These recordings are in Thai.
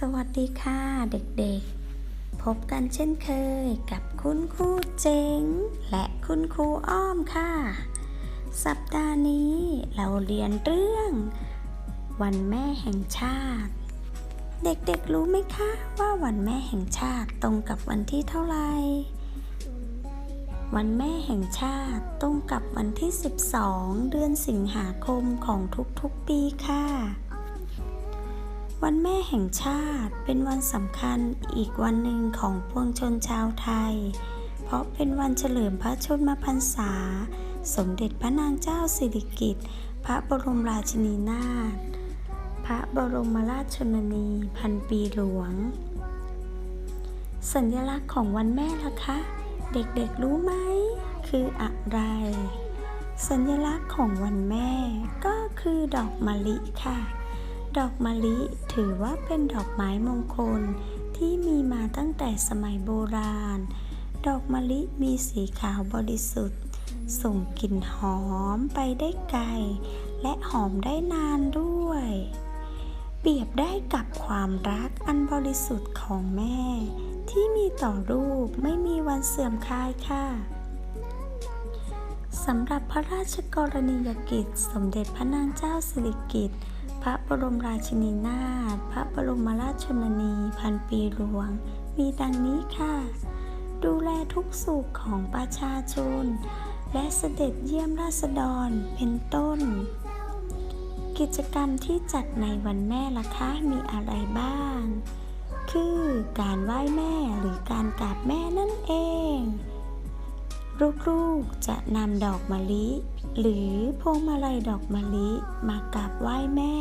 สวัสดีค่ะเด็กๆ พบกันเช่นเคยกับคุณครูเจ๋งและคุณครูอ้อมค่ะ สัปดาห์นี้เราเรียนเรื่อง วันแม่แห่งชาติ เด็กๆรู้ไหมคะว่าวันแม่แห่งชาติตรงกับวันที่เท่าไหร่ วันแม่แห่งชาติตรงกับวันที่ 12 เดือนสิงหาคมของทุกๆปีค่ะ วันแม่แห่งชาติเป็นวันสำคัญอีกวันหนึ่งของปวงชนชาวไทย เพราะเป็นวันเฉลิมพระชนมพรรษา สมเด็จพระนางเจ้าสิริกิติ์พระบรมราชินีนาถพระบรมราชชนนีพันปีหลวง สัญลักษณ์ของวันแม่ล่ะคะ เด็กๆรู้ไหม คืออะไร สัญลักษณ์ของวันแม่ก็คือดอกมะลิค่ะ ดอกมะลิถือว่าเป็นดอกไม้มงคลที่มีมาตั้งแต่สมัยโบราณ ดอกมะลิมีสีขาวบริสุทธิ์ ส่งกลิ่นหอมไปได้ไกล และหอมได้นานด้วย เปรียบได้กับความรักอันบริสุทธิ์ของแม่ ที่มีต่อลูกไม่มีวันเสื่อมคลายค่ะสำหรับพระราชกรณียกิจ สมเด็จพระนางเจ้าสิริกิติ์ พระบรมราชินีนาถ พระบรมราชชนนีพันปีหลวง มีดังนี้ค่ะ ดูแลทุกสุขของประชาชน และเสด็จเยี่ยมราษฎรเป็นต้น กิจกรรมที่จัดในวันแม่ล่ะคะมีอะไรบ้าง คือการไหว้แม่หรือการ ลูกๆจะนำดอกมะลิ หรือพวงมาลัยดอกมะลิมากราบไหว้แม่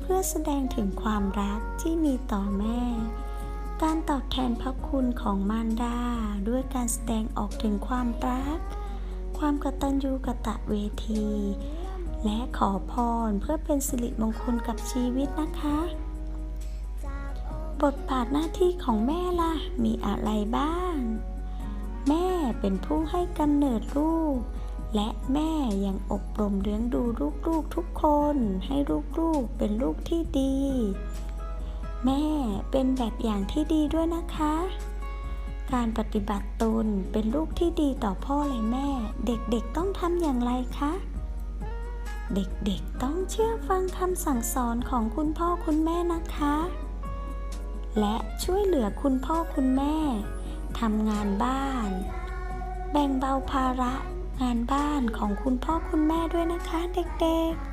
เพื่อแสดงถึงความรักที่มีต่อแม่ การตอบแทนพระคุณของมารดาด้วยการแสดงออกถึงความรัก ความกตัญญูกะตะเวที และขอพรเพื่อเป็นสิริมงคลกับชีวิตนะคะ บทบาทหน้าที่ของแม่ล่ะ มีอะไรบ้าง แม่เป็นผู้ให้กำเนิดลูก และแม่ยังอบรมเลี้ยงดูลูกๆทุกคนให้ลูกๆเป็นลูกที่ดี แม่เป็นแบบอย่างที่ดีด้วยนะคะ การปฏิบัติตนเป็นลูกที่ดีต่อพ่อและแม่ เด็กๆต้องทำอย่างไรคะเด็กๆต้องเชื่อฟังคำสั่งสอนของคุณพ่อคุณแม่นะคะ และช่วยเหลือคุณพ่อคุณแม่ ทำงานบ้าน แบ่งเบาภาระงานบ้านของคุณพ่อคุณแม่ด้วยนะคะเด็กๆ